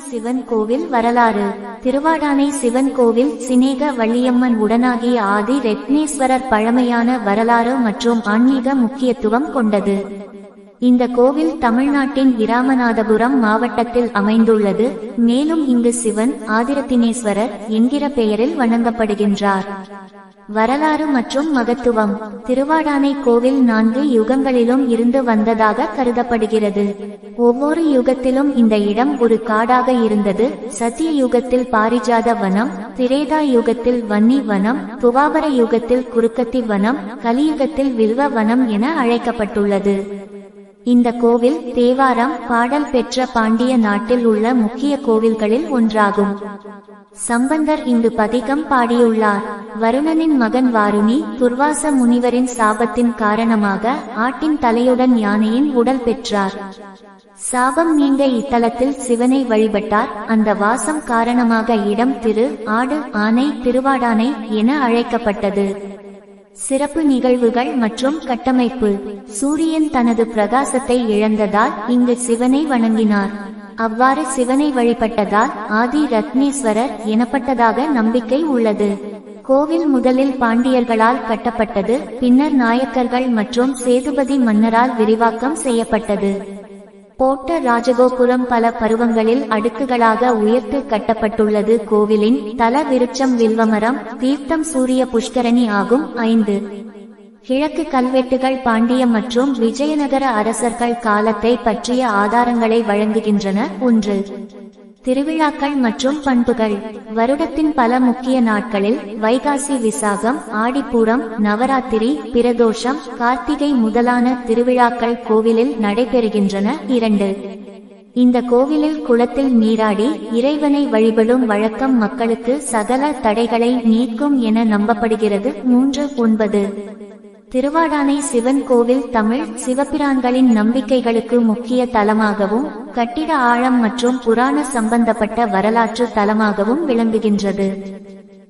சிவன் கோவில் வரலாறு. திருவாடானை சிவன் கோவில் சினேக வள்ளியம்மன் உடனாகிய ஆதி ரத்னேஸ்வரர் பழமையான வரலாறு மற்றும் ஆன்மீக முக்கியத்துவம் கொண்டது. இந்த கோவில் தமிழ்நாட்டின் இராமநாதபுரம் மாவட்டத்தில் அமைந்துள்ளது. மேலும் இங்கு சிவன் ஆதிரத்தினேஸ்வரர் என்கிற பெயரில் வணங்கப்படுகின்றார். வரலாறு மற்றும் மகத்துவம். திருவாடானை கோவில் நான்கு யுகங்களிலும் இருந்து வந்ததாக கருதப்படுகிறது. ஒவ்வொரு யுகத்திலும் இந்த இடம் ஒரு காடாக இருந்தது. சத்திய யுகத்தில் பாரிஜாத வனம் திரேதா யுகத்தில் வன்னி வனம் துவாபர யுகத்தில் குறுக்கத்தி வனம் கலியுகத்தில் வில்வ வனம் என அழைக்கப்பட்டுள்ளது. இந்த கோவில் தேவாரம் பாடல் பெற்ற பாண்டிய நாட்டில் உள்ள முக்கிய கோவில்களில் ஒன்றாகும். சம்பந்தர் இங்கு பதிகம் பாடியுள்ளார். வருணனின் மகன் வாருணி துர்வாச முனிவரின் சாபத்தின் காரணமாக ஆட்டின் தலையுடன் யானையின் உடல் பெற்றார். சாபம் நீங்க இத்தலத்தில் சிவனை வழிபட்டார். அந்த வாசம் காரணமாக இடம் திரு ஆடு ஆனை திருவாடானை என அழைக்கப்பட்டது. சிறப்பு நிகழ்வுகள் மற்றும் கட்டமைப்பு. சூரியன் தனது பிரகாசத்தை இழந்ததால் இங்கு சிவனை வணங்கினார். அவ்வாறு சிவனை வழிபட்டதால் ஆதி ரத்னேஸ்வரர் எனப்பட்டதாக நம்பிக்கை உள்ளது. கோவில் முதலில் பாண்டியர்களால் கட்டப்பட்டது பின்னர் நாயக்கர்கள் மற்றும் சேதுபதி மன்னரால் விரிவாக்கம் செய்யப்பட்டது. போட்ட ராஜகோபுரம் பல பருவங்களில் அடுக்குகளாக உயர்த்து கட்டப்பட்டுள்ளது. கோவிலின் தல விருட்சம் வில்வமரம் தீர்த்தம் சூரிய புஷ்கரணி ஆகும். ஐந்து. கிழக்கு கல்வெட்டுகள் பாண்டிய மற்றும் விஜயநகர அரசர்கள் காலத்தை பற்றிய ஆதாரங்களை வழங்குகின்றன. ஒன்று. திருவிழாக்கள் மற்றும் பண்புகள். வருடத்தின் பல முக்கிய நாட்களில் வைகாசி விசாகம் ஆடிப்பூரம் நவராத்திரி பிரதோஷம் கார்த்திகை முதலான திருவிழாக்கள் கோவிலில் நடைபெறுகின்றன. இரண்டு. இந்த கோவிலில் குளத்தில் நீராடி இறைவனை வழிபடும் வழக்கம் மக்களுக்கு சகல தடைகளை நீக்கும் என நம்பப்படுகிறது. மூன்று ஒன்பது. திருவாடானை சிவன் கோவில் தமிழ் சிவபிரான்களின் நம்பிக்கைகளுக்கு முக்கிய தலமாகவும் கட்டிட ஆழம் மற்றும் புராண சம்பந்தப்பட்ட வரலாற்று தலமாகவும் விளங்குகின்றது.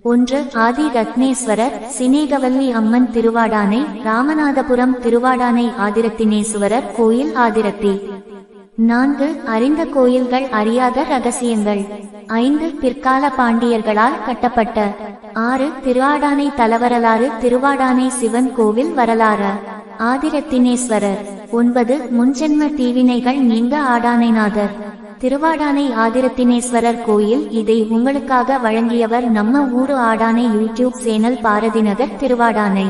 ஒன்று ஆதி ரத்னேஸ்வரர் சினேகவல்லி அம்மன் திருவாடானை ராமநாதபுரம் திருவாடானை ஆதிரத்தினேஸ்வரர் கோயில் ஆதிரத்தி. நான்கு அறிந்த கோயில்கள் அறியாத ரகசியங்கள். ஐந்து பிற்கால பாண்டியர்களால் கட்டப்பட்ட. ஆறு திருவாடானை தலவரலாறு திருவாடானை சிவன் கோவில் வரலாறு. ஆதிரத்தினேஸ்வரர். ஒன்பது முன்ஜென்ம தீவினைகள் நீங்க ஆடானைநாதர். திருவாடானை ஆதிரத்தினேஸ்வரர் கோயில் இதை உங்களுக்காக வழங்கியவர் நம்ம ஊரு ஆடானை யூடியூப் சேனல் பாரதிநகர் திருவாடானை.